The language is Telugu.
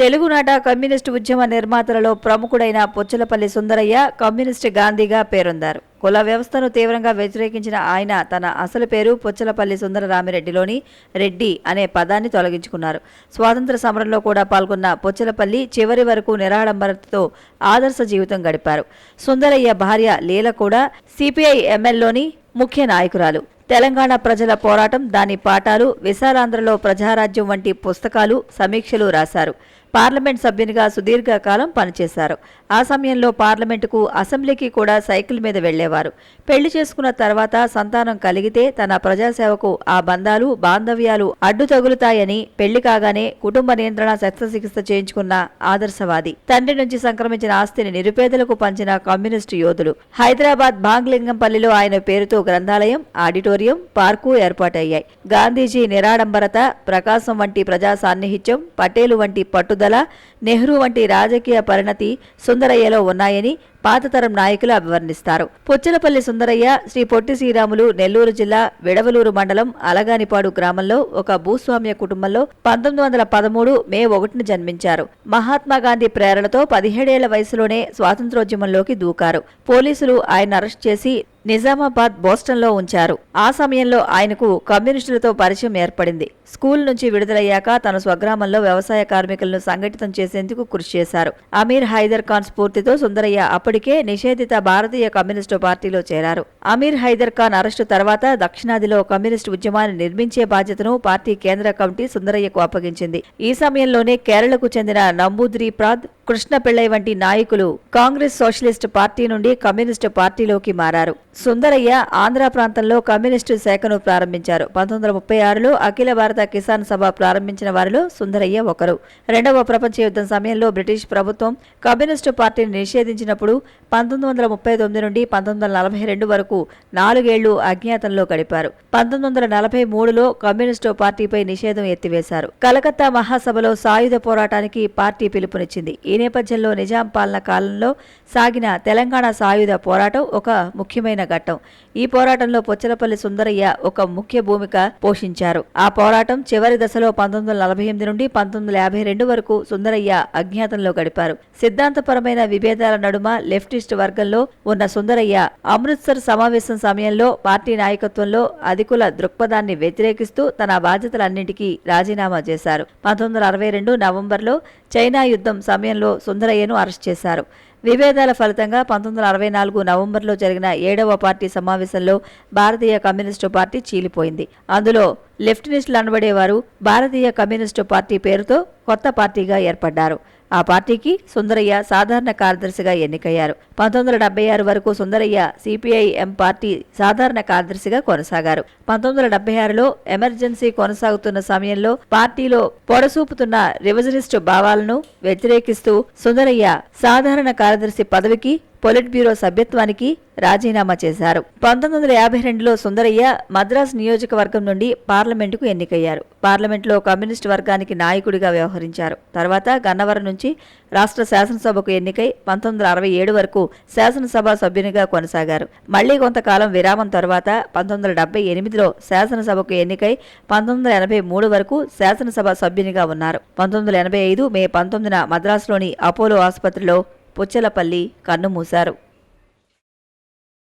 తెలుగునాట కమ్యూనిస్టు ఉద్యమ నిర్మాతలలో ప్రముఖుడైన పొచ్చలపల్లి సుందరయ్య కమ్యూనిస్టు గాంధీగా పేరొందారు. కుల వ్యవస్థను తీవ్రంగా వ్యతిరేకించిన ఆయన తన అసలు పేరు పుచ్చలపల్లి సుందరరామిరెడ్డిలోని రెడ్డి అనే పదాన్ని తొలగించుకున్నారు. స్వాతంత్ర సమరంలో కూడా పాల్గొన్న పొచ్చలపల్లి చివరి వరకు నిరాడంబరతతో ఆదర్శ జీవితం గడిపారు. సుందరయ్య భార్య లీల కూడా సిపిఐ ఎంఎల్లోని ముఖ్య నాయకురాలు. తెలంగాణ ప్రజల పోరాటం దాని పాఠాలు విశాలాంధ్రలో ప్రజారాజ్యం వంటి పుస్తకాలు సమీక్షలు రాశారు. పార్లమెంట్ సభ్యునిగా సుదీర్ఘకాలం పనిచేశారు. ఆ సమయంలో పార్లమెంటుకు అసెంబ్లీకి కూడా సైకిల్ మీద వెళ్ళేవారు. పెళ్ళి చేసుకున్న తర్వాత సంతానం కలిగితే తన ప్రజాసేవకు ఆ బంధాలు బాంధవ్యాలు అడ్డు తగులుతాయని పెళ్ళి కాగానే కుటుంబ నియంత్రణ శస్త్రచికిత్స చేయించుకున్న ఆదర్శవాది. తండ్రి నుంచి సంక్రమించిన ఆస్తిని నిరుపేదలకు పంచిన కమ్యూనిస్టు యోధులు. హైదరాబాద్ భాంగ్లింగంపల్లిలో ఆయన పేరుతో గ్రంథాలయం ఆడిటోరియం పార్కు ఏర్పాటయ్యాయి. గాంధీజీ నిరాడంబరత ప్రకాశం వంటి ప్రజా సాన్నిహిత్యం పటేలు వంటి పట్టుదల నెహ్రూ వంటి రాజకీయ పరిణతి సుందరయ్యలో ఉన్నాయని పాతతరం నాయకులు అభివర్ణిస్తారు. పుచ్చలపల్లి సుందరయ్య శ్రీ పొట్టి శ్రీరాములు నెల్లూరు జిల్లా విడవలూరు మండలం అలగానిపాడు గ్రామంలో ఒక భూస్వామ్య కుటుంబంలో పంతొమ్మిది వందల పదమూడు మే ఒకటిన జన్మించారు. మహాత్మా గాంధీ ప్రేరణతో పదిహేడేళ్ళ వయసులోనే స్వాతంత్రోద్యమంలోకి దూకారు. పోలీసులు ఆయన అరెస్ట్ చేసి నిజామాబాద్ బోస్టన్లో ఉంచారు. ఆ సమయంలో ఆయనకు కమ్యూనిస్టులతో పరిచయం ఏర్పడింది. స్కూల్ నుంచి విడుదలయ్యాక తన స్వగ్రామంలో వ్యవసాయ కార్మికులను సంఘటితం చేసేందుకు కృషి చేశారు. అమీర్ హైదర్ ఖాన్ స్ఫూర్తితో సుందరయ్య అప్పటికే నిషేధిత భారతీయ కమ్యూనిస్టు పార్టీలో చేరారు. అమీర్ హైదర్ ఖాన్ అరెస్టు తర్వాత దక్షిణాదిలో కమ్యూనిస్టు ఉద్యమాన్ని నిర్మించే బాధ్యతను పార్టీ కేంద్ర కమిటీ సుందరయ్యకు అప్పగించింది. ఈ సమయంలోనే కేరళకు చెందిన నంబూద్రి ప్రాద్ కృష్ణ పిళ్ళై వంటి నాయకులు కాంగ్రెస్ సోషలిస్ట్ పార్టీ నుండి కమ్యూనిస్టు పార్టీలోకి మారారు. సుందరయ్య ఆంధ్ర ప్రాంతంలో కమ్యూనిస్టు శాఖను ప్రారంభించారు. పంతొమ్మిది వందల ముప్పై ఆరులో అఖిల భారత కిసాన్ సభ ప్రారంభించిన వారిలో సుందరయ్య ఒకరు. రెండవ ప్రపంచ యుద్ధం సమయంలో బ్రిటిష్ ప్రభుత్వం కమ్యూనిస్టు పార్టీని నిషేధించినప్పుడు పంతొమ్మిది వందల ముప్పై తొమ్మిది నుండి పంతొమ్మిది వందల నలభై రెండు వరకు నాలుగేళ్ళు అజ్ఞాతంలో గడిపారు. పంతొమ్మిది వందల నలభై మూడులో కమ్యూనిస్టు పార్టీపై నిషేధం ఎత్తివేశారు. కలకత్తా మహాసభలో సాయుధ పోరాటానికి పార్టీ పిలుపునిచ్చింది. ఈ నేపథ్యంలో నిజాం పాలన కాలంలో సాగిన తెలంగాణ సాయుధ పోరాటం ఒక ముఖ్యమైన ఘట్టం. ఈ పోరాటంలో పొచ్చలపల్లి సుందరయ్య ఒక ముఖ్య భూమిక పోషించారు. ఆ పోరాటం చివరి దశలో పంతొమ్మిది వందల నలభై ఎనిమిది నుండి పంతొమ్మిది వందల యాభై రెండు వరకు సుందరయ్య అజ్ఞాతంలో గడిపారు. సిద్ధాంతపరమైన విభేదాల నడుమ లెఫ్టిస్ట్ వర్గంలో ఉన్న సుందరయ్య అమృత్సర్ సమావేశం సమయంలో పార్టీ నాయకత్వంలో అధికుల దృక్పథాన్ని వ్యతిరేకిస్తూ తన బాధ్యతలన్నింటికీ రాజీనామా చేశారు. పంతొమ్మిది వందల అరవై రెండు నవంబర్లో చైనా యుద్ధం సమయంలో సుందరయ్యను అరెస్ట్ చేశారు. విభేదాల ఫలితంగా పంతొమ్మిది వందల అరవై నాలుగు నవంబర్లో జరిగిన ఏడవ పార్టీ సమావేశంలో భారతీయ కమ్యూనిస్టు పార్టీ చీలిపోయింది. అందులో లెఫ్టినిస్టులు అనబడేవారు భారతీయ కమ్యూనిస్టు పార్టీ పేరుతో కొత్త పార్టీగా ఏర్పడ్డారు. ఆ పార్టీకి సుందరయ్య సాధారణ కార్యదర్శిగా ఎన్నికయ్యారు. పంతొమ్మిది వందల డెబ్బై ఆరు వరకు సుందరయ్య సిపిఐఎం పార్టీ సాధారణ కార్యదర్శిగా కొనసాగారు. పంతొమ్మిది వందల డెబ్బై ఆరులో ఎమర్జెన్సీ కొనసాగుతున్న సమయంలో పార్టీలో పొడసూపుతున్న రివిజనిస్టు భావాలను వ్యతిరేకిస్తూ సుందరయ్య సాధారణ కార్యదర్శి పదవికి పొలిట్ బ్యూరో సభ్యత్వానికి రాజీనామా చేశారు. పంతొమ్మిది వందల యాభై రెండులో సుందరయ్య మద్రాస్ నియోజకవర్గం నుండి పార్లమెంటుకు ఎన్నికయ్యారు. పార్లమెంట్లో కమ్యూనిస్టు వర్గానికి నాయకుడిగా వ్యవహరించారు. తర్వాత గన్నవరం నుంచి రాష్ట్ర శాసనసభకు ఎన్నికై పంతొమ్మిది వందల అరవై ఏడు వరకు శాసనసభ సభ్యునిగా కొనసాగారు. మళ్ళీ కొంతకాలం విరామం తర్వాత పంతొమ్మిది వందల డెబ్బై ఎనిమిదిలో శాసనసభకు ఎన్నికై పంతొమ్మిది వందల ఎనభై మూడు వరకు శాసనసభ సభ్యునిగా ఉన్నారు. పంతొమ్మిది వందల ఎనభై ఐదు మే పంతొమ్మిదిన మద్రాసులోని అపోలో ఆసుపత్రిలో పుచ్చలపల్లి కన్నుమూశారు